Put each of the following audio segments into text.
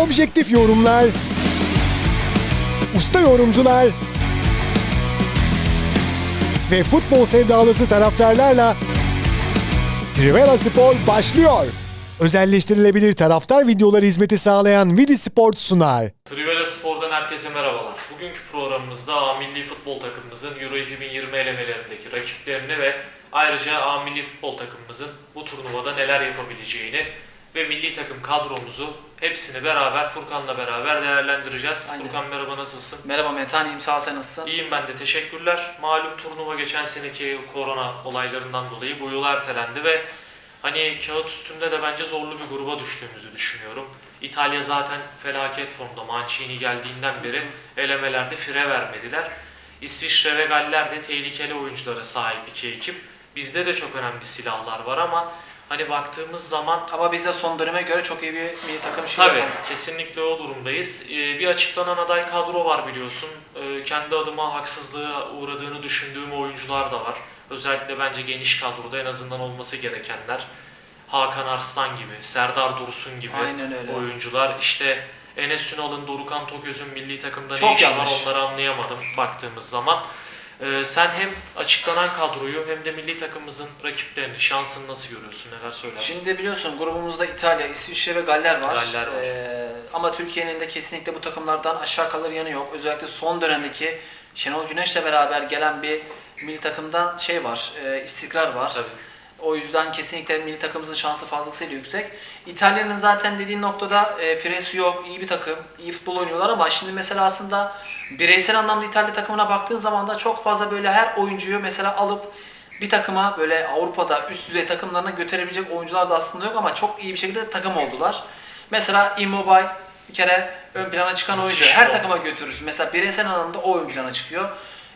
objektif yorumlar, usta yorumcular ve futbol sevdalısı taraftarlarla Trivela Spor başlıyor. Özelleştirilebilir taraftar videoları hizmeti sağlayan Vidi Sport sunar. Trivela Spor'dan herkese merhabalar. Bugünkü programımızda A Milli Futbol takımımızın Euro 2020 elemelerindeki rakiplerini ve ayrıca A Milli Futbol takımımızın bu turnuvada neler yapabileceğini ve milli takım kadromuzu hepsini beraber Furkan'la beraber değerlendireceğiz. Aynen. Furkan merhaba nasılsın? Merhaba Metan, iyiyim sağ ol sen nasılsın? İyiyim ben de teşekkürler. Malum turnuva geçen seneki korona olaylarından dolayı bu yıl ertelendi ve hani kağıt üstünde de bence zorlu bir gruba düştüğümüzü düşünüyorum. İtalya zaten felaket formda. Mancini geldiğinden beri elemelerde fire vermediler. İsviçre ve Galler de tehlikeli oyunculara sahip iki ekip. Bizde de çok önemli silahlar var ama hani baktığımız zaman Ama biz de son döneme göre çok iyi bir milli takım şey Tabii yapalım. kesinlikle o durumdayız. Ee, bir açıklanan aday kadro var biliyorsun. Ee, kendi adıma haksızlığa uğradığını düşündüğüm oyuncular da var. Özellikle bence geniş kadroda en azından olması gerekenler. Hakan Arslan gibi, Serdar Dursun gibi Aynen öyle. oyuncular. İşte Enes Ünal'ın, Dorukan Toköz'ün milli takımda ne Çok işi yanlış. var onları anlayamadım baktığımız zaman. Ee, sen hem açıklanan kadroyu hem de milli takımımızın rakiplerini, şansını nasıl görüyorsun, neler söylersin? Şimdi biliyorsun grubumuzda İtalya, İsviçre ve Galler var. Galler var. Ee, ama Türkiye'nin de kesinlikle bu takımlardan aşağı kalır yanı yok. Özellikle son dönemdeki Şenol Güneş'le beraber gelen bir milli takımdan şey var, e, istikrar var. Tabii. O yüzden kesinlikle milli takımımızın şansı fazlasıyla yüksek. İtalya'nın zaten dediğin noktada e, firesi yok, iyi bir takım, iyi futbol oynuyorlar ama şimdi mesela aslında bireysel anlamda İtalya takımına baktığın zaman da çok fazla böyle her oyuncuyu mesela alıp bir takıma böyle Avrupa'da üst düzey takımlarına götürebilecek oyuncular da aslında yok ama çok iyi bir şekilde takım oldular. Mesela Immobile bir kere ön plana çıkan oyuncu. Her takıma götürürsün. Mesela bireysel anlamda o ön plana çıkıyor.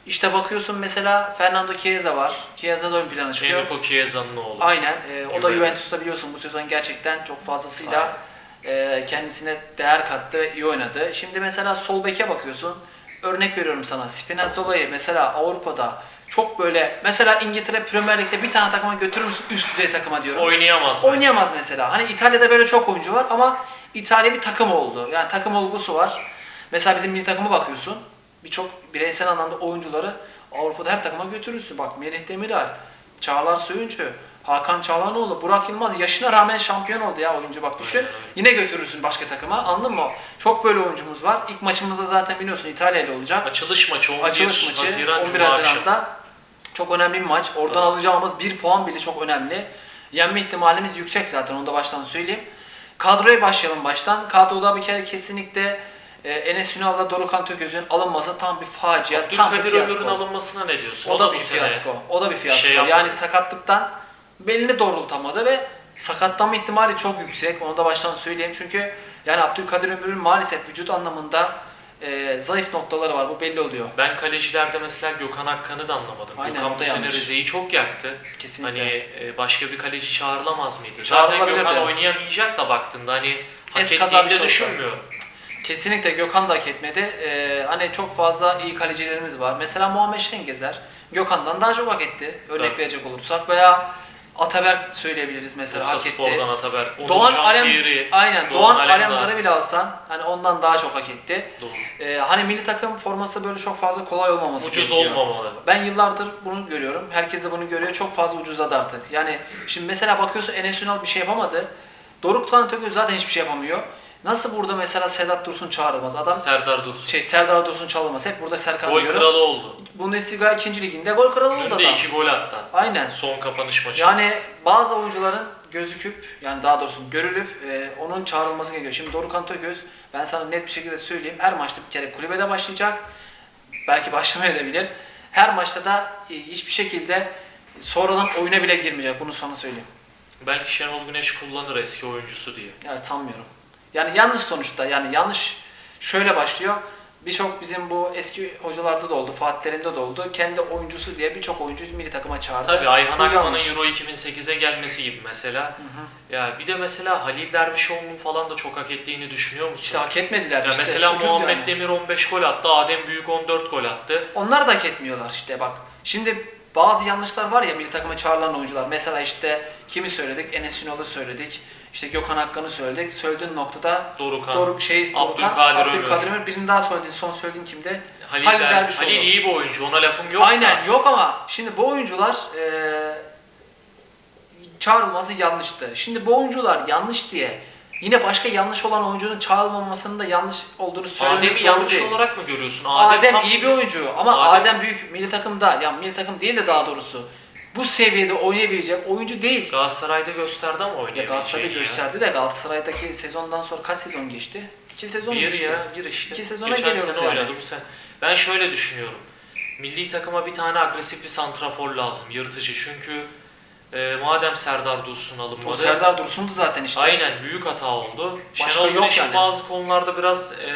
İşte bakıyorsun mesela Fernando Chiesa var. Chiesa da ön plana çıkıyor. Enrico Chiesa'nın oğlu. Aynen. e, o da Juve. Juventus'ta biliyorsun bu sezon gerçekten çok fazlasıyla e, kendisine değer kattı ve iyi oynadı. Şimdi mesela sol beke bakıyorsun. Örnek veriyorum sana. Spinazzola'yı mesela Avrupa'da çok böyle mesela İngiltere Premier Lig'de bir tane takıma götürür müsün? Üst düzey takıma diyorum. Oynayamaz bence. Oynayamaz mesela. Hani İtalya'da böyle çok oyuncu var ama İtalya bir takım oldu. Yani takım olgusu var. Mesela bizim milli takıma bakıyorsun. Birçok bireysel anlamda oyuncuları Avrupa'da her takıma götürürsün. Bak Melih Demiral, Çağlar Söyüncü, Hakan Çağlanoğlu, Burak Yılmaz yaşına rağmen şampiyon oldu ya oyuncu bak düşün. Yine götürürsün başka takıma anladın mı? Çok böyle oyuncumuz var. İlk maçımızda zaten biliyorsun İtalya ile olacak. Açılış maçı 11 Açılış maçı Haziran 11 Cuma. Haziran'da çok önemli bir maç. Oradan alacağımız bir puan bile çok önemli. Yenme ihtimalimiz yüksek zaten onu da baştan söyleyeyim. Kadroya başlayalım baştan. Kadroda bir kere kesinlikle e, Enes Ünal'la Dorukhan Tököz'ün alınması tam bir facia, tam bir Abdülkadir fiyasko. Ömür'ün alınmasına ne diyorsun? O da bir bu sene fiyasko. O da bir fiyasko. şey yani sakatlıktan belini doğrultamadı ve sakatlanma ihtimali çok yüksek. Onu da baştan söyleyeyim. Çünkü yani Abdülkadir Ömür'ün maalesef vücut anlamında e, zayıf noktaları var. Bu belli oluyor. Ben kalecilerde mesela Gökhan Akkan'ı da anlamadım. Aynen, Gökhan o bu da sene. Rize'yi çok yaktı. Kesinlikle. Hani e, başka bir kaleci çağrılamaz mıydı? Zaten. Gökhan oynayamayacak da baktığında hani hak ettiğini de düşünmüyorum. Kesinlikle Gökhan da hak etmedi. Ee, hani çok fazla iyi kalecilerimiz var. Mesela Muhammed Şengezer Gökhan'dan daha çok hak etti. Örnek Tabii. verecek olursak veya Ataberk söyleyebiliriz mesela Bursa hak etti. Spor'dan Ataber. Onur Doğan Can Alem Piri, aynen Doğan Doğan Alemdar. Alemdar'ı bile alsan hani ondan daha çok hak etti. Doğru. Ee, hani milli takım forması böyle çok fazla kolay olmaması Ucuz gerekiyor. olmamalı. Ben yıllardır bunu görüyorum. Herkes de bunu görüyor. Çok fazla ucuzladı artık. Yani şimdi mesela bakıyorsun Enes Ünal bir şey yapamadı. Doruk Turan Tököz zaten hiçbir şey yapamıyor. Nasıl burada mesela Sedat Dursun çağrılmaz? Adam Serdar Dursun. şey Serdar Dursun çalınmaz. Hep burada Serkan Gol diyorum. kralı oldu. Bundesliga 2. liginde gol kralı oldu Dün de adam. iki gol attı. Aynen. Son kapanış maçı. Yani bazı oyuncuların gözüküp yani daha doğrusu görülüp e, onun çağrılması gerekiyor. Şimdi Dorukhan Tököz ben sana net bir şekilde söyleyeyim. Her maçta bir kere kulübede başlayacak. Belki başlamayabilir. Her maçta da e, hiçbir şekilde sonradan oyuna bile girmeyecek. Bunu sana söyleyeyim. Belki Şenol Güneş kullanır eski oyuncusu diye. Yani sanmıyorum. Yani yanlış sonuçta. Yani yanlış şöyle başlıyor. Birçok bizim bu eski hocalarda da oldu, Fatih Terim'de de oldu. Kendi oyuncusu diye birçok oyuncu milli takıma çağırdı. Tabii Ayhan Akman'ın. Euro 2008'e gelmesi gibi mesela. Ya bir de mesela Halil Dervişoğlu'nun falan da çok hak ettiğini düşünüyor musun? İşte hak etmediler. ya işte. mesela Ucuz Muhammed yani. Demir 15 gol attı, Adem Büyük 14 gol attı. Onlar da hak etmiyorlar işte bak. Şimdi bazı yanlışlar var ya milli takıma çağrılan oyuncular. Mesela işte kimi söyledik? Enes Ünal'ı söyledik. İşte Gökhan Hakkı'nı söyledik. Söylediğin noktada Dorukan, Doruk şey Dorukan, Abdülkadir. Abdülkadir Ömür. Birini daha söyledin. Son söylediğin kimde? Halil, Halil Der- Dervişoğlu. Halil iyi bir oyuncu ona lafım yok Aynen da. yok ama şimdi bu oyuncular eee çağrılması yanlıştı. Şimdi bu oyuncular yanlış diye yine başka yanlış olan oyuncunun çağrılmamasının da yanlış olduğunu söylememiz Adem'i yanlış değil. olarak mı görüyorsun? Adem, tam iyi bir oyuncu ama Adem- Adem, büyük milli takımda, yani milli takım değil de daha doğrusu bu seviyede oynayabilecek oyuncu değil. Galatasaray'da gösterdi ama Ya oynayabileceğini Galatasaray'da ya. gösterdi de Galatasaray'daki sezondan sonra kaç sezon geçti? İki sezon Bir geçti. ya, bir işte. İki sezona Geçen geliyoruz sene yani. oynadı bu sene. Ben şöyle düşünüyorum. Milli takıma bir tane agresif bir santrafor lazım, yırtıcı. Çünkü e, madem Serdar Dursun O alınmadı. Serdar Dursun'du zaten işte. Aynen büyük hata oldu. Başka Şenol yok Güneş'in yani. bazı konularda biraz e,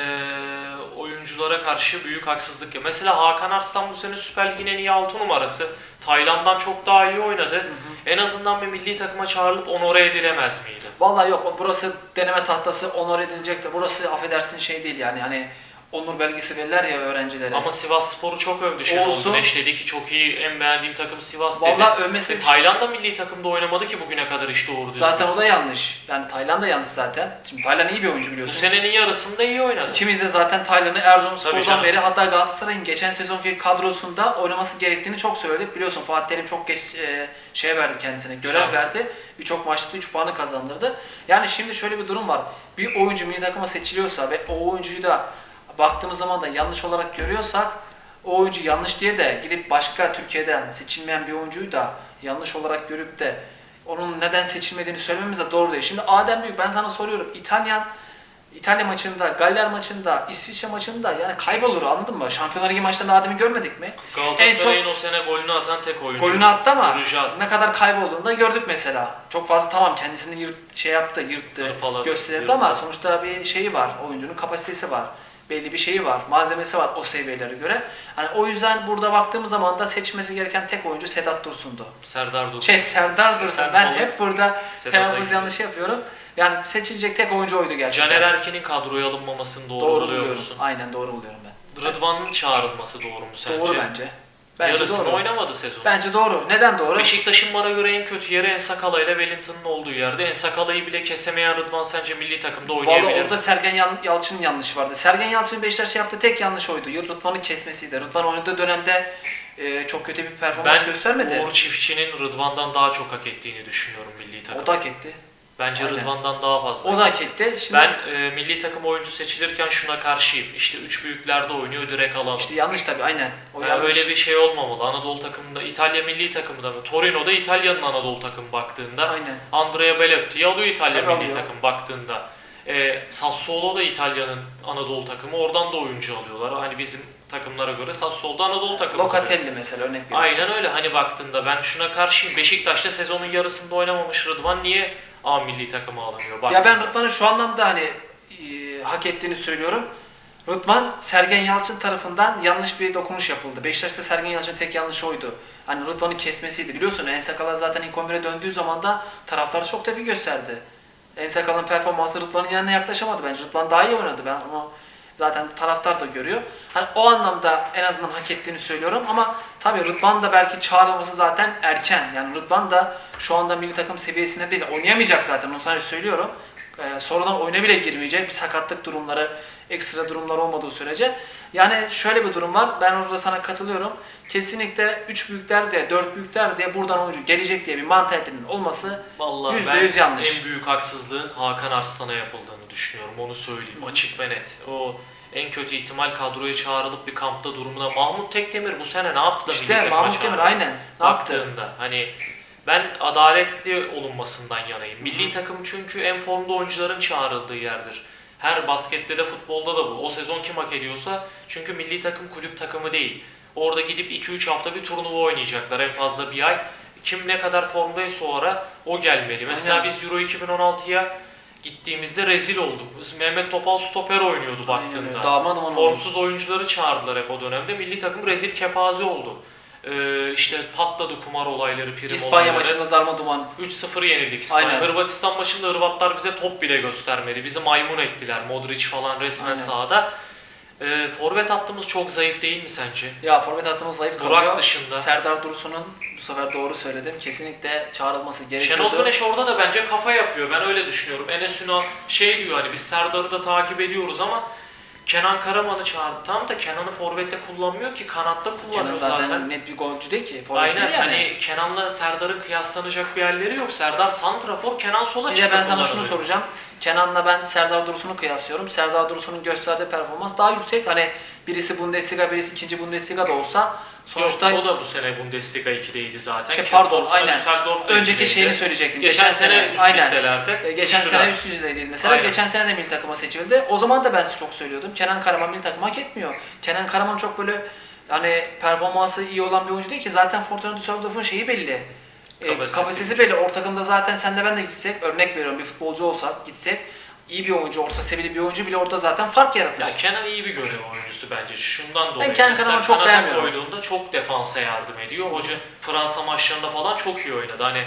oyunculara karşı büyük haksızlık ya. Mesela Hakan Arslan bu sene Süper Lig'in en iyi 6 numarası. Tayland'dan çok daha iyi oynadı. En azından bir milli takıma çağrılıp onore edilemez miydi? Vallahi yok burası deneme tahtası onur edilecek de burası affedersin şey değil yani hani onur belgesi verirler ya öğrencilere. Ama Sivas Spor'u çok övdü Şenol Olsun. Güneş dedi ki çok iyi en beğendiğim takım Sivas dedi. Vallahi övmesi E, Tayland da milli takımda oynamadı ki bugüne kadar işte doğru düzgün. zaten o da yanlış. Yani Tayland da yanlış zaten. Şimdi Tayland iyi bir oyuncu Bu biliyorsun. senenin yarısında iyi oynadı. İkimiz de zaten Tayland'ı Erzurumspor'dan beri hatta Galatasaray'ın geçen sezonki kadrosunda oynaması gerektiğini çok söyledik. Biliyorsun Fatih Terim çok geç e, şey verdi kendisine, görev Şans. verdi. Birçok maçta 3 puanı kazandırdı. Yani şimdi şöyle bir durum var. Bir oyuncu milli takıma seçiliyorsa ve o oyuncuyu da baktığımız zaman da yanlış olarak görüyorsak o oyuncu yanlış diye de gidip başka Türkiye'den seçilmeyen bir oyuncuyu da yanlış olarak görüp de onun neden seçilmediğini söylememiz de doğru değil. Şimdi Adem Büyük ben sana soruyorum. İtalyan İtalya maçında, Galler maçında, İsviçre maçında yani kaybolur anladın mı? Şampiyonlar Ligi maçlarında Adem'i görmedik mi? Galatasaray'ın o sene golünü atan tek oyuncu. Golünü attı ama ne kadar kaybolduğunu da gördük mesela. Çok fazla tamam kendisini yırt, şey yaptı, yırttı, Hırpaladı, gösterdi yırttı. ama sonuçta bir şeyi var. Oyuncunun kapasitesi var. Belli bir şeyi var. Malzemesi var o seviyelere göre. Hani o yüzden burada baktığımız zaman da seçmesi gereken tek oyuncu Sedat Dursun'du. Serdar Dursun. Şey Serdar Dursun. Sen ben hep burada telaffuz yanlış yapıyorum. Yani seçilecek tek oyuncu oydu gerçekten. Caner Erkin'in kadroya alınmamasını doğru, doğru buluyor musun? Aynen doğru buluyorum ben. Rıdvan'ın çağrılması doğru mu sence? Doğru bence. Bence Yarısını doğru. oynamadı sezon. Bence doğru. Neden doğru? Beşiktaş'ın bana göre en kötü yeri Ensakala ile Wellington'ın olduğu yerde. Ensakala'yı bile kesemeyen Rıdvan sence milli takımda oynayabilir Valla orada Sergen Yan- Yalçın'ın yanlışı vardı. Sergen Yalçın'ın Beşiktaş'a yaptığı tek yanlış oydu. Rıdvan'ı kesmesiydi. Rıdvan oynadığı dönemde e, çok kötü bir performans Ben göstermedi. Uğur Çiftçi'nin Rıdvan'dan daha çok hak ettiğini düşünüyorum milli takımda. O da hak etti. Bence Aynen. Rıdvan'dan daha fazla. O da hak etti. Şimdi Ben e, milli takım oyuncu seçilirken şuna karşıyım. İşte üç büyüklerde oynuyor direkt alalım. işte yanlış tabii aynen. O Yani yanlış. öyle bir şey olmamalı. Anadolu takımında, İtalya milli takımında mı? Torino'da İtalya'nın Anadolu takımı baktığında. Aynen. Andrea Belotti'yi alıyor İtalya Tabii milli alıyor. takım baktığında. E, Sassuolo da İtalya'nın Anadolu takımı. Oradan da oyuncu alıyorlar. Hani bizim takımlara göre Sassuolo da Anadolu takımı. Locatelli mesela örnek veriyorsun. Aynen öyle. Hani baktığında ben şuna karşıyım. Beşiktaş'ta sezonun yarısında oynamamış Rıdvan niye A milli takıma alınıyor? Ya Baktığında. ben Rıdvan'ın şu anlamda hani e, hak ettiğini söylüyorum. Rıdvan Sergen Yalçın tarafından yanlış bir dokunuş yapıldı. Beşiktaş'ta Sergen Yalçın'ın tek yanlışı oydu. Hani Rıdvan'ı kesmesiydi. Biliyorsun Ensakala zaten ilk 11'e döndüğü zaman da taraftar çok tepki gösterdi. Ensakala'nın performansı Rıdvan'ın yanına yaklaşamadı bence. Rıdvan daha iyi oynadı. Ben onu zaten taraftar da görüyor. Hani o anlamda en azından hak ettiğini söylüyorum ama tabii Rıdvan da belki çağrılması zaten erken. Yani Rıdvan da şu anda milli takım seviyesinde değil. Oynayamayacak zaten onu sana söylüyorum. Ee, sonradan oyuna bile girmeyecek. Bir sakatlık durumları, ekstra durumlar olmadığı sürece. Yani şöyle bir durum var. Ben orada sana katılıyorum. Kesinlikle 3 büyükler de 4 büyükler de buradan oyuncu gelecek diye bir mantalitenin olması Vallahi Yüzde ben yüz yanlış. en büyük haksızlığın Hakan Arslan'a düşünüyorum. Onu söyleyeyim açık ve net. O en kötü ihtimal kadroya çağrılıp bir kampta durumuna. Mahmut Tekdemir bu sene ne yaptı da işte Mahmut çağrıldı? Demir aynen. Ne yaptı? baktığında hani ben adaletli olunmasından yanayım. Milli takım çünkü en formda oyuncuların çağrıldığı yerdir. Her baskette de futbolda da bu. O sezon kim hak ediyorsa çünkü milli takım kulüp takımı değil. Orada gidip 2-3 hafta bir turnuva oynayacaklar en fazla bir ay. Kim ne kadar formdaysa o ara o gelmeli. Mesela Aynen. biz Euro 2016'ya gittiğimizde rezil olduk. Mehmet Topal stoper oynuyordu baktığında. onu Formsuz oyuncuları çağırdılar hep o dönemde. Milli takım rezil kepaze oldu. Ee, işte patladı kumar olayları, prim İspanya olayları. maçında darma duman. 3-0 yenildik İspanya. Aynen. Hırvatistan maçında Hırvatlar bize top bile göstermedi. Bizi maymun ettiler. Modric falan resmen Aynen. sahada. Ee, forvet hattımız çok zayıf değil mi sence? Ya forvet hattımız zayıf Burak kalıyor. dışında. Serdar Dursun'un bu sefer doğru söyledim. Kesinlikle çağrılması gerekiyordu. Şenol Güneş orada da bence kafa yapıyor. Ben öyle düşünüyorum. Enes Ünal şey diyor hani biz Serdar'ı da takip ediyoruz ama Kenan Karaman'ı çağırdı. Tam da Kenan'ı forvette kullanmıyor ki kanatta Kenan kullanıyor zaten, zaten. net bir golcü değil ki. Forvet Aynen değil yani. hani Kenan'la Serdar'ın kıyaslanacak bir yerleri yok. Serdar santrafor, Kenan sola Bir de ben sana şunu soracağım. Kenan'la ben Serdar Dursun'u kıyaslıyorum. Serdar Dursun'un gösterdiği performans daha yüksek. Hani birisi Bundesliga, birisi ikinci Bundesliga da olsa sonuçta Yok, o da bu sene Bundesliga 2'deydi zaten. Şey, pardon, Fortuna aynen. Önceki şeyini söyleyecektim. Geçen, sene, üst aynen. E, Geçen sene üst düzeydeydi mesela. Aynen. Geçen sene de milli takıma seçildi. O zaman da ben çok söylüyordum. Kenan Karaman milli takıma hak etmiyor. Kenan Karaman çok böyle hani performansı iyi olan bir oyuncu değil ki. Zaten Fortuna Düsseldorf'un şeyi belli. E, Kapasitesi. kapasitesi belli. Orta takımda zaten sen de ben de gitsek, örnek veriyorum bir futbolcu olsak gitsek iyi bir oyuncu, orta seviyeli bir oyuncu bile orada zaten fark yaratır. Ya Kenan iyi bir görev oyuncusu bence. Şundan dolayı. Kenan mesela Karaman'ı çok beğenmiyorum. koyduğunda çok defansa yardım ediyor. Hoca Fransa maçlarında falan çok iyi oynadı. Hani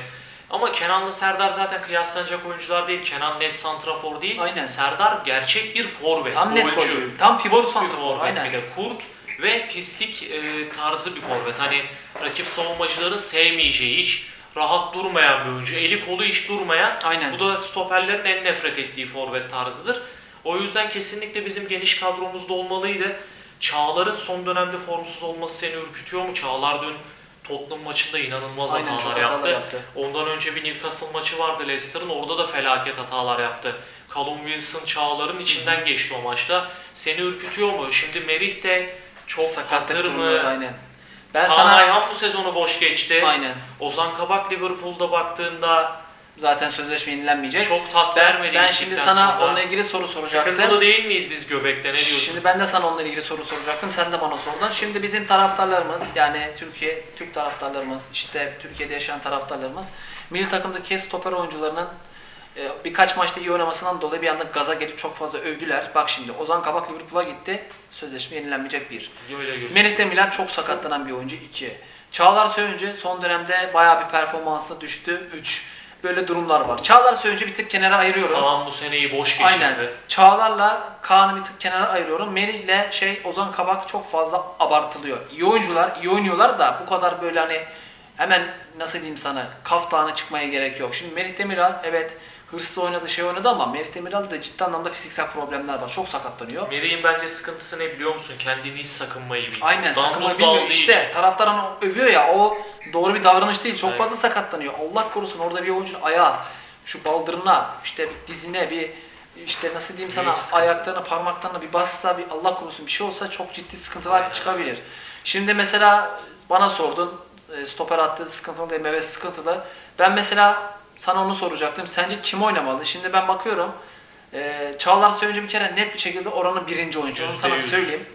ama Kenan'la Serdar zaten kıyaslanacak oyuncular değil. Kenan net santrafor değil. Aynen. Serdar gerçek bir forvet. Tam net golcü. Tam pivot santrafor. Aynen. bir de kurt ve pislik e, tarzı bir forvet. Hani rakip savunmacıların sevmeyeceği hiç rahat durmayan bir oyuncu. Eli kolu hiç durmayan. Aynen. Bu da stoperlerin en nefret ettiği forvet tarzıdır. O yüzden kesinlikle bizim geniş kadromuzda olmalıydı. Çağlar'ın son dönemde formsuz olması seni ürkütüyor mu? Çağlar dün Tottenham maçında inanılmaz Aynen, hatalar yaptı. yaptı. Ondan önce bir Newcastle maçı vardı Leicester'ın. Orada da felaket hatalar yaptı. Callum Wilson Çağlar'ın içinden geçti o maçta. Seni ürkütüyor mu? Şimdi Merih de çok Sakatlık hazır mı? Aynen. Ben Kaan sana Ayhan bu sezonu boş geçti. aynen. Ozan Kabak Liverpool'da baktığında Zaten sözleşme yenilenmeyecek. çok tat Ben, vermedi. ben şimdi sana sonra. onunla ilgili soru soracaktım. Sıkıntılı değil miyiz biz göbekte ne diyorsun? Şimdi ben de sana onunla ilgili soru soracaktım. Sen de bana sordun. Şimdi bizim taraftarlarımız yani Türkiye, Türk taraftarlarımız, işte Türkiye'de yaşayan taraftarlarımız milli takımdaki stoper oyuncularının birkaç maçta iyi oynamasından dolayı bir anda gaza gelip çok fazla övdüler. Bak şimdi Ozan Kabak Liverpool'a gitti. Sözleşme yenilenmeyecek bir. Merih Demirel çok sakatlanan bir oyuncu 2. Çağlar Söyüncü son dönemde bayağı bir performansı düştü 3. Böyle durumlar var. Çağlar Söyüncü bir tık kenara ayırıyorum. Kaan bu seneyi boş geçirdi. Aynen. Çağlar'la Kaan'ı bir tık kenara ayırıyorum. Merih'le şey Ozan Kabak çok fazla abartılıyor. İyi oyuncular, iyi oynuyorlar da bu kadar böyle hani hemen nasıl diyeyim sana kaftağına çıkmaya gerek yok. Şimdi Merih Demiral evet hırslı oynadı şey oynadı ama Merih Demiral'da da ciddi anlamda fiziksel problemler var. Çok sakatlanıyor. Merih'in bence sıkıntısı ne biliyor musun? Kendini hiç sakınmayı bilmiyor. Aynen Dandun sakınma bilmiyor. İşte için. taraftar onu övüyor ya o doğru bir davranış değil. Çok Evet. fazla sakatlanıyor. Allah korusun orada bir oyuncunun ayağı, şu baldırına, işte bir dizine, bir işte nasıl diyeyim sana Büyük ayaklarına, parmaklarına bir bassa, bir Allah korusun bir şey olsa çok ciddi sıkıntılar Aynen. çıkabilir. Şimdi mesela bana sordun, e, stoper attı sıkıntılı değil, Mehmet sıkıntılı. Ben mesela sana onu soracaktım. Sence kim oynamalı? Şimdi ben bakıyorum. E, Çağlar Söyüncü bir kere net bir şekilde oranın birinci oyuncu. Onu Yüzde sana söyleyeyim.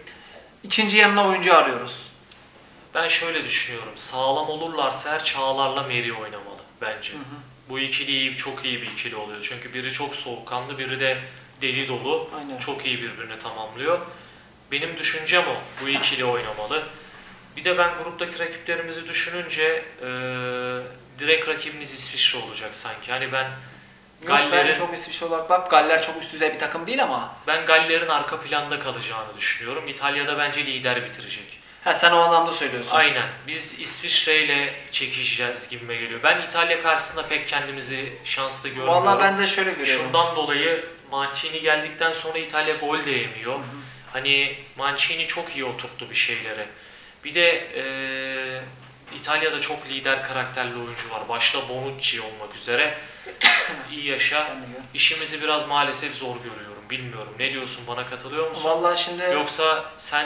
İkinci yanına oyuncu arıyoruz. Ben şöyle düşünüyorum. Sağlam olurlarsa her Çağlar'la Merih oynamalı bence. Bu ikili iyi, çok iyi bir ikili oluyor. Çünkü biri çok soğukkanlı, biri de deli dolu. Aynen. Çok iyi birbirini tamamlıyor. Benim düşüncem o. Bu ikili oynamalı. Bir de ben gruptaki rakiplerimizi düşününce eee, direkt rakibimiz İsviçre olacak sanki. Hani ben Yok, ben çok İsviçre olarak bak Galler çok üst düzey bir takım değil ama. ben Galler'in arka planda kalacağını düşünüyorum. İtalya'da bence lider bitirecek. Ha sen o anlamda söylüyorsun. Aynen. Biz İsviçre ile çekişeceğiz gibime geliyor. Ben İtalya karşısında pek kendimizi şanslı görmüyorum. Vallahi ben de şöyle görüyorum. Şundan dolayı Mancini geldikten sonra İtalya gol de yemiyor. Hani Mancini çok iyi oturttu bir şeylere. Bir de eee İtalya'da çok lider karakterli oyuncu var. Başta Bonucci olmak üzere. İyi yaşa. De. İşimizi biraz maalesef zor görüyorum. Bilmiyorum. Ne diyorsun? Bana katılıyor musun? Vallahi şimdi Yoksa sen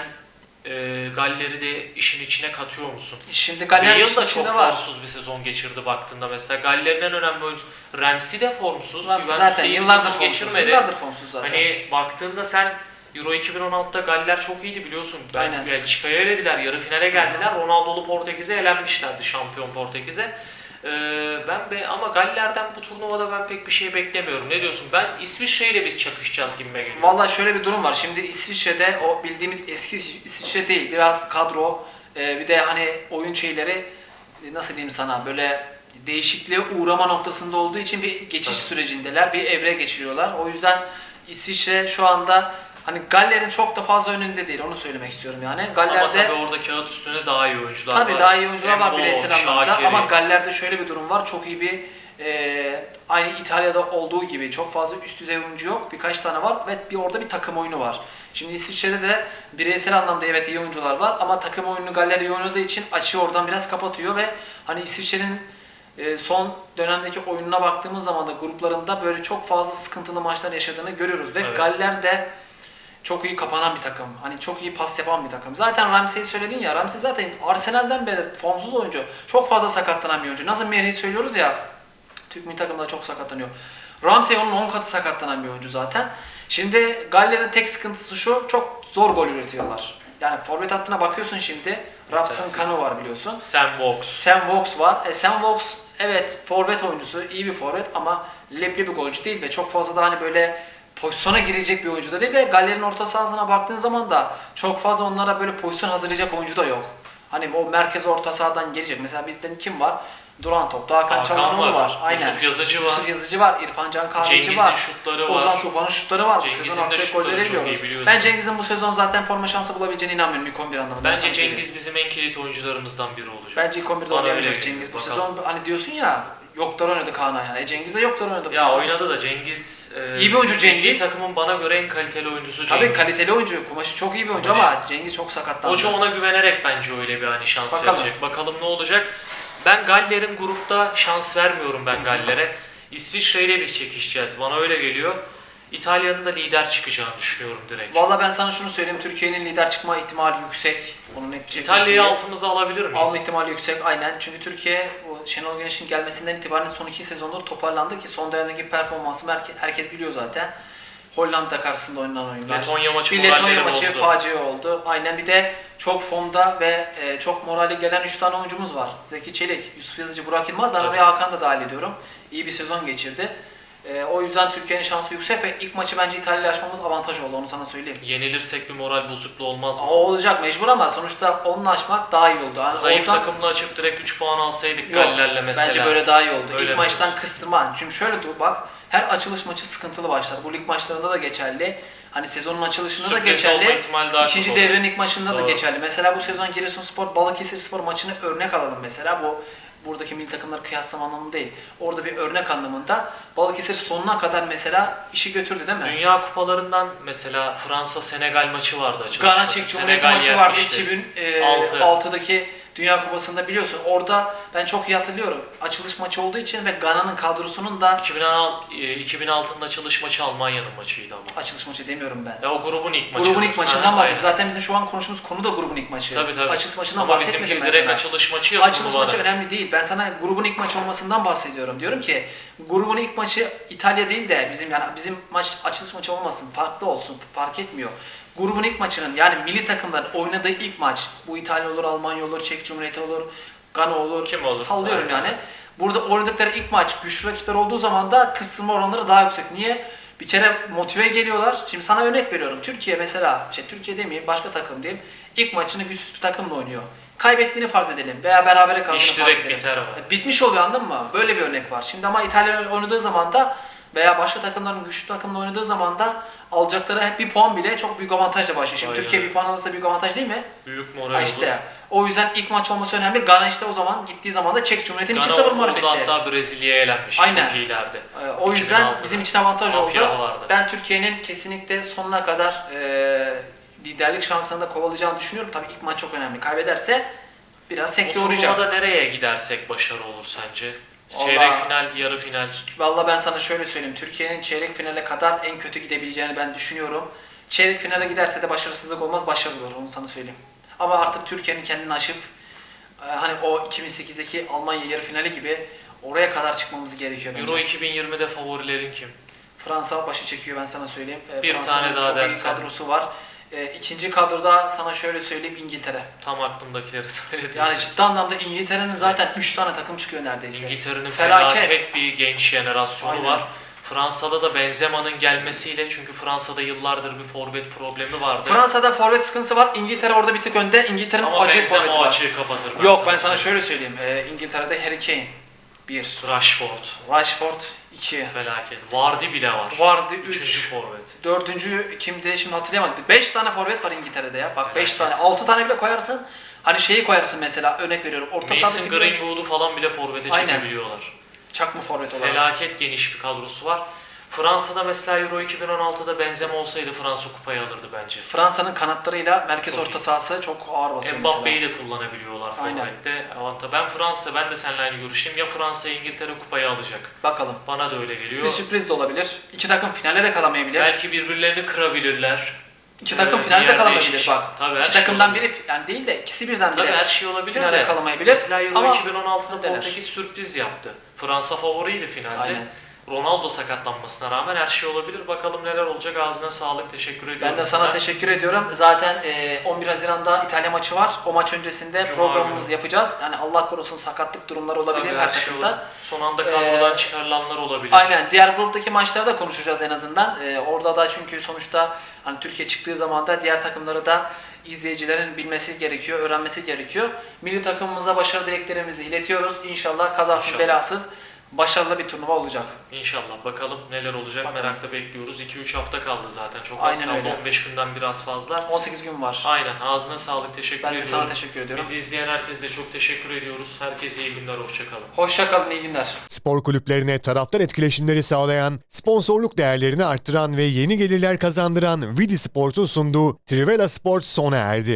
eee Galler'i de işin içine katıyor musun? şimdi Galler Bale da çok içinde var. formsuz bir sezon geçirdi baktığında mesela. Galler'in en önemli oyuncusu. Ramsey de formsuz. Juventus'ta zaten iyi bir yıllardır sezon formsuz. Yıllardır formsuz zaten. Hani baktığında sen Euro 2016'da Galler çok iyiydi biliyorsun. Aynen. Belçika'ya elediler, yarı finale geldiler. Ronaldo'lu Portekiz'e elenmişlerdi şampiyon Portekiz'e. Ee, ben be ama Galler'den bu turnuvada ben pek bir şey beklemiyorum. Ne diyorsun? Ben İsviçre ile biz çakışacağız gibime geliyor. Vallahi şöyle bir durum var. Şimdi İsviçre'de o bildiğimiz eski İsviçre değil. Biraz kadro e, bir de hani oyun şeyleri e, nasıl diyeyim sana böyle değişikliğe uğrama noktasında olduğu için bir geçiş Evet. sürecindeler. Bir evre geçiriyorlar. O yüzden İsviçre şu anda Hani Galler'in çok da fazla önünde değil onu söylemek istiyorum yani. Ama Galler'de tabii orada kağıt üstünde daha iyi oyuncular Tabii var. daha iyi oyuncular var Embolo, bireysel anlamda ama Galler'de şöyle bir durum var. Çok iyi bir e, aynı İtalya'da olduğu gibi çok fazla üst düzey oyuncu yok. Birkaç tane var ve bir orada bir takım oyunu var. Şimdi İsviçre'de de bireysel anlamda evet iyi oyuncular var ama takım oyununu Galler iyi oynadığı için açığı oradan biraz kapatıyor ve hani İsviçre'nin e, son dönemdeki oyununa baktığımız zaman da gruplarında böyle çok fazla sıkıntılı maçlar yaşadığını görüyoruz ve Evet. Galler de çok iyi kapanan bir takım. Hani çok iyi pas yapan bir takım. Zaten Ramsey'i söyledin ya. Ramsey zaten Arsenal'den beri formsuz oyuncu. Çok fazla sakatlanan bir oyuncu. Nasıl Merih'i söylüyoruz ya. Türk milli takımda çok sakatlanıyor. Ramsey onun 10 katı sakatlanan bir oyuncu zaten. Şimdi Galler'in tek sıkıntısı şu. Çok zor gol üretiyorlar. Yani forvet hattına bakıyorsun şimdi. Yetersiz. Kanu var biliyorsun. Sam Vokes. Sam Vokes var. E, Sam Vokes evet forvet oyuncusu, iyi bir forvet ama leblebi bir golcü değil ve çok fazla da hani böyle pozisyona girecek bir oyuncu da değil ve Galler'in orta sahasına baktığın zaman da çok fazla onlara böyle pozisyon hazırlayacak oyuncu da yok. Hani o merkez orta sahadan gelecek. Mesela bizden kim var? Duran topta Hakan, Çalhanoğlu var. var. Aynen. Yusuf Yazıcı var. Yusuf Yazıcı var. İrfan Can Kahveci Cengiz'in var. şutları var. Ozan Tufan'ın şutları var. Cengiz'in de şutları çok iyi biliyoruz. Ben Cengiz'in bu sezon zaten forma şansı bulabileceğine inanmıyorum ilk 11 anlamında. Bence. Cengiz bizim en kilit oyuncularımızdan biri olacak. Bence ilk 11'de Bana oynayamayacak öyle Cengiz. Bu geliyor, sezon hani diyorsun ya yoklar oynadı Kaan Ayhan. E Cengiz de yoklar oynadı bu ya sezon. oynadı da Cengiz e, İyi bir oyuncu Cengiz. takımın bana göre en kaliteli oyuncusu Tabii Cengiz. kaliteli oyuncu. Kumaşı çok iyi bir oyuncu Kumaşı. ama Cengiz çok sakatlandı. Hoca ona güvenerek bence öyle bir hani şans Bakalım. verecek. Bakalım ne olacak. Ben Galler'in grupta şans vermiyorum ben Galler'e. İsviçre ile biz çekişeceğiz. Bana öyle geliyor. İtalya'nın da lider çıkacağını düşünüyorum direkt. Valla ben sana şunu söyleyeyim. Türkiye'nin lider çıkma ihtimali yüksek. Net şekilde İtalya'yı altımıza alabilir miyiz? Alma ihtimali yüksek aynen. Çünkü Türkiye Şenol Güneş'in gelmesinden itibaren son iki sezondur toparlandı ki son dönemdeki performansı herke- herkes biliyor zaten. Hollanda karşısında oynanan oyunlar. Letonya maçı bir Letonya maçı facia oldu. Aynen bir de çok formda ve e, çok morali gelen 3 tane oyuncumuz var. Zeki Çelik, Yusuf Yazıcı, Burak Yılmaz. Ben oraya Hakan'ı da dahil ediyorum. İyi bir sezon geçirdi. E, o yüzden Türkiye'nin şansı yüksek ve ilk maçı bence İtalya'yla açmamız avantaj oldu onu sana söyleyeyim. Yenilirsek bir moral bozukluğu olmaz O mı? olacak mecbur ama sonuçta onunla açmak daha iyi oldu. Yani Zayıf oradan- takımla açıp direkt 3 puan alsaydık Yok, Galler'le mesela. Bence böyle daha iyi oldu. Öyle İlk maçtan diyorsun? kıstırma. Çünkü şöyle dur bak. Her açılış maçı sıkıntılı başlar. Bu lig maçlarında da geçerli. Hani sezonun açılışında da Sürpriz olma geçerli. daha İkinci devrenin ilk maçında da Doğru. geçerli. Mesela bu sezon Giresunspor Balıkesirspor maçını örnek alalım mesela. Bu buradaki milli takımları kıyaslama anlamında değil. Orada bir örnek anlamında Balıkesir sonuna kadar mesela işi götürdü değil mi? Dünya kupalarından mesela Fransa Senegal maçı vardı açılış maçı. Çek Cumhuriyeti Senegal maçı vardı yenmişti. Altı. 2006'daki Dünya Kupası'nda biliyorsun. Orada ben çok iyi hatırlıyorum. Açılış maçı olduğu için ve Gana'nın kadrosunun da 2006 e, 2006'nın açılış maçı Almanya'nın maçıydı ama. açılış maçı demiyorum ben. Ya o grubun ilk maçı. Grubun ilk maçından bahsediyorum. Zaten bizim şu an konuştuğumuz konu da grubun ilk maçı. Tabii tabii. Açılış maçından Ama bahsetmedim ben direkt sana. açılış maçı ya Açılış maçı önemli değil. Ben sana grubun ilk maçı olmasından bahsediyorum. Diyorum ki grubun ilk maçı İtalya değil de bizim yani bizim maç açılış maçı olmasın, farklı olsun, fark etmiyor. Grubun ilk maçının yani milli takımların oynadığı ilk maç. Bu İtalya olur, Almanya olur, Çek Cumhuriyeti olur, Gana olur. Kim olur? Sallıyorum Aynen. yani. Burada oynadıkları ilk maç güçlü rakipler olduğu zaman da kısılma oranları daha yüksek. Niye? Bir kere motive geliyorlar. Şimdi sana örnek veriyorum. Türkiye mesela, şey Türkiye demeyeyim başka takım diyeyim. İlk maçını güçsüz bir takımla oynuyor. Kaybettiğini farz edelim veya berabere kaldığını İş farz direkt edelim. biter ama. E, Bitmiş oluyor anladın mı? Böyle bir örnek var. Şimdi ama İtalya oynadığı zaman da veya başka takımların güçlü takımla oynadığı zaman da alacakları hep bir puan bile çok büyük avantajla başlıyor. Şimdi Aynen Türkiye bir puan alırsa büyük avantaj değil mi? Büyük moral Ha olur. işte. O yüzden ilk maç olması önemli. Gana işte o zaman gittiği zaman da Çek Cumhuriyeti'ni Gana 2-0 mağlup etti. hatta Brezilya'ya elenmiş. Aynen. Çok iyilerdi. Ee, O yüzden 2006'da. bizim için avantaj oldu. Vardı. Ben Türkiye'nin kesinlikle sonuna kadar e, liderlik şansını da kovalayacağını düşünüyorum. Tabii ilk maç çok önemli. Kaybederse biraz Bu sekte uğrayacak. turnuvada nereye gidersek başarı olur sence? Vallahi- Çeyrek final, yarı final. Vallahi ben sana şöyle söyleyeyim. Türkiye'nin çeyrek finale kadar en kötü gidebileceğini ben düşünüyorum. Çeyrek finale giderse de başarısızlık olmaz, başarılı olur onu sana söyleyeyim. Ama artık Türkiye'nin kendini aşıp e, hani o 2008'deki Almanya yarı finali gibi oraya kadar çıkmamız gerekiyor bence. Euro 2020'de favorilerin kim? Fransa başı çekiyor ben sana söyleyeyim. E, Bir Fransa'nın tane daha çok iyi dersen. kadrosu var. E, ikinci kadroda sana şöyle söyleyeyim İngiltere. Tam aklımdakileri söyledim. Yani ciddi anlamda İngiltere'nin zaten 3 tane takım çıkıyor neredeyse. İngiltere'nin Felaket. felaket. bir genç jenerasyonu Aynen. var. Fransa'da da Benzema'nın gelmesiyle çünkü Fransa'da yıllardır bir forvet problemi vardı. Fransa'da forvet sıkıntısı var. İngiltere orada bir tık önde. İngiltere'nin Ama Benzema forveti var. açığı kapatır. Yok ben sana söyleyeyim. şöyle söyleyeyim. Ee, İngiltere'de Harry Kane 1. Rashford. Rashford 2. Felaket. Vardy bile var. Vardy Üçüncü 3. forvet. Dördüncü kimdi şimdi hatırlayamadım. 5 tane forvet var İngiltere'de ya. Bak 5 Felaket. tane. 6 tane bile koyarsın. Hani şeyi koyarsın mesela örnek veriyorum. Orta Mason Greenwood'u falan bile forvete Aynen. çekebiliyorlar. Çakma forvet olarak. Felaket geniş bir kadrosu var. Fransa'da mesela Euro 2016'da Benzema olsaydı Fransa kupayı alırdı bence. Fransa'nın kanatlarıyla merkez Çok orta iyi. sahası çok ağır basıyor Mbappe'yi de kullanabiliyorlar forvette. Avanta. Ben Fransa, ben de seninle aynı görüşteyim. Ya Fransa İngiltere kupayı alacak. Bakalım. Bana da öyle geliyor. Bir sürpriz de olabilir. İki takım finale de kalamayabilir. Belki birbirlerini kırabilirler. İki takım Ee, finalde kalamayabilir değişik. bak. Tabii, İki şey takımdan olabilir. biri yani değil de ikisi birden Tabii bile her şey olabilir finale de. kalamayabilir. Mesela Euro Ama 2016'da denir. Portekiz sürpriz yaptı. Fransa favoriydi finalde. Aynen. Ronaldo sakatlanmasına rağmen her şey olabilir. Bakalım neler olacak. Ağzına sağlık. Teşekkür ediyorum. ben de sana teşekkür ediyorum. Zaten e, 11 Haziran'da İtalya maçı var. O maç öncesinde Cuma programımızı günü. yapacağız. Yani Allah korusun sakatlık durumları olabilir Tabii her her şey takımda. olabilir. Son anda kadrodan Ee, çıkarılanlar olabilir. Aynen. Diğer gruptaki maçları da konuşacağız en azından. Ee, orada da çünkü sonuçta hani Türkiye çıktığı zaman da diğer takımları da izleyicilerin bilmesi gerekiyor, öğrenmesi gerekiyor. Milli takımımıza başarı dileklerimizi iletiyoruz. İnşallah kazasız İnşallah. belasız başarılı bir turnuva olacak. İnşallah. Bakalım neler olacak. Bakalım. Merakla bekliyoruz. 2-3 hafta kaldı zaten. Çok az kaldı. öyle. 15 günden biraz fazla. 18 gün var. Aynen. Ağzına sağlık. Teşekkür Ben de ediyorum. sana teşekkür ediyorum. Bizi izleyen herkese de çok teşekkür ediyoruz. Herkese iyi günler. Hoşçakalın. Hoşça kalın, iyi günler. Spor kulüplerine taraftar etkileşimleri sağlayan, sponsorluk değerlerini arttıran ve yeni gelirler kazandıran Vidi Sport'un sunduğu Trivela Sport sona erdi.